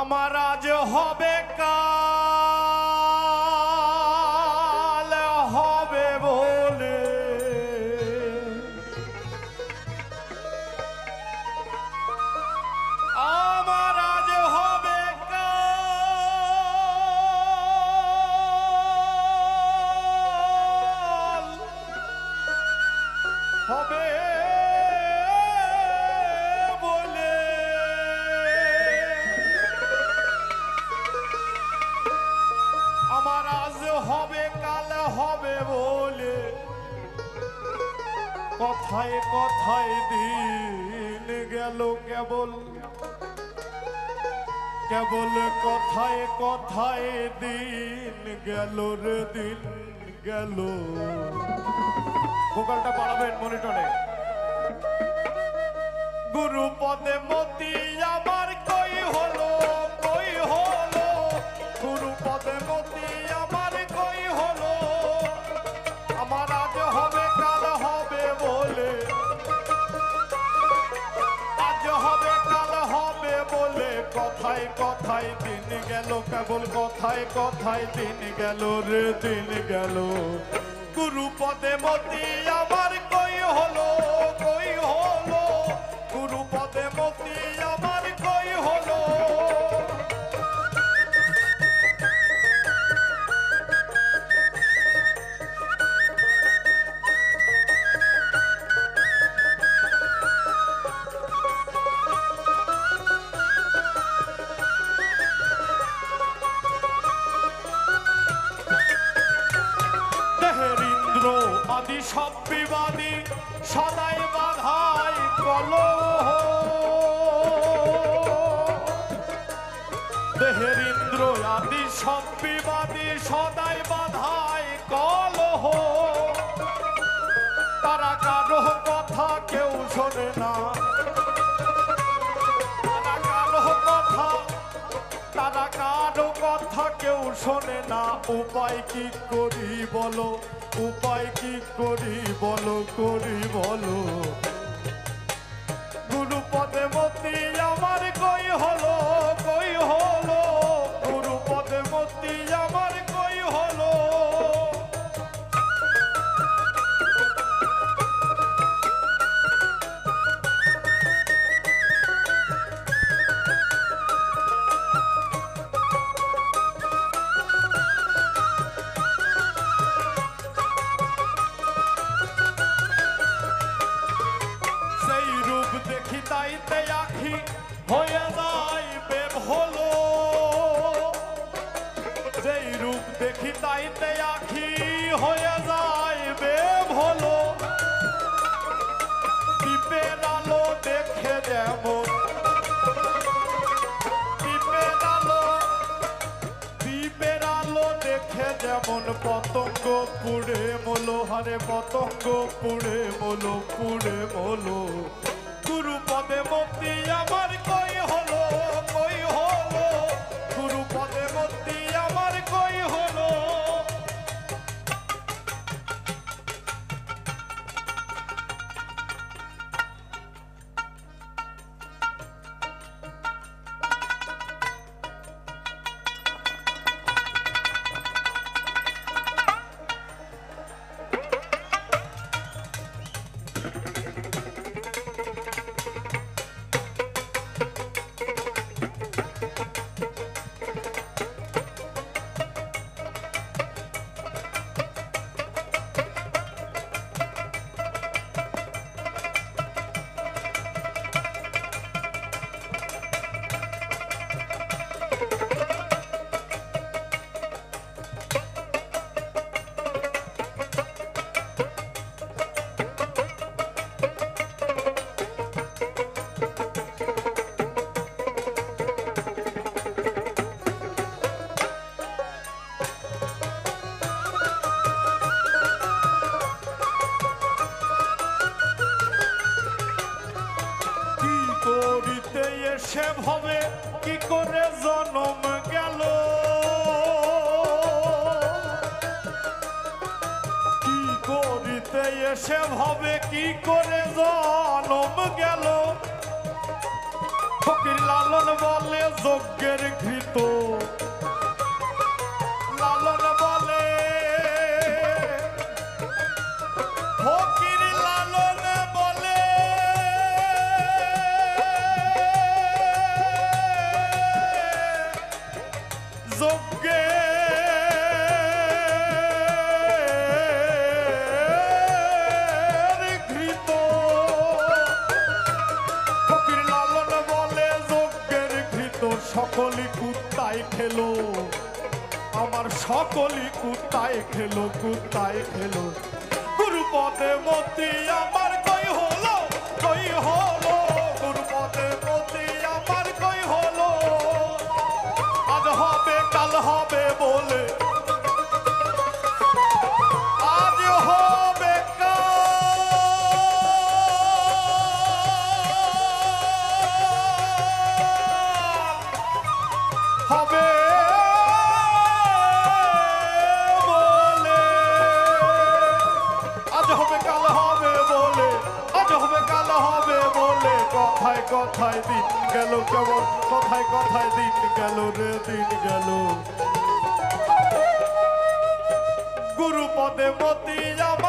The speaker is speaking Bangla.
আমার আজ হবে কাল। কথায় কথায় দিন গেল কেবল। কেবল কথায় কথায় দিন গেল রে, দিন গেল। গুগলটা বাড়াবেন মনিটরে। গুরু পদে মতি আমার কই হলো কই হলো? গুরু পদে মতি কেবল কথায় কথায় দিন গেল রে, দিন গেল। গুরু পদে মতি আমার কই হলো কই হলো? গুরু পদে মতি আমার দেহের ইন্দ্র আদি সব বিবাদী সদাই বাধাই কলহ। তারা কারও কথা কেউ শোনে না। তারা কারও কথা, তারা কারও কথা কেউ শোনে না। উপায় কি করি বলো, উপায় কি করি বলো করি বলো। গুরু পদে মতি আমার কই হলো দেখি তাইতে আখি হয়ে যায় বেব হলো দ্বীপের আলো দেখে যেমন দ্বীপের আলো দ্বীপের আলো দেখে যেমন পতঙ্গ পুড়ে মলো, হারে পতঙ্গ পুড়ে মলো পুড়ে মলো। গুরু পদে মতি আমার কই কি করে জনম গেল? কি করিতে এসে ভাবে, কি করে জনম গেল? ফকির লালন বলে, যজ্ঞের ঘৃত। লালন বলে ঘৃত সকলই কুত্তায় খেলো। আমার সকলই কুত্তায় খেলো কুত্তায় খেলো। গুরুপদে মতি আমার কই হলো কই হলো? গুরুপদে মতি আমার কই হলো? আজ হবে, কাল হবে বলে। আজ হবে কথায় দিন গেল কেমন? কথায় কথায় দিন গেল রে, দিন গেল। গুরু পদে মতি যাব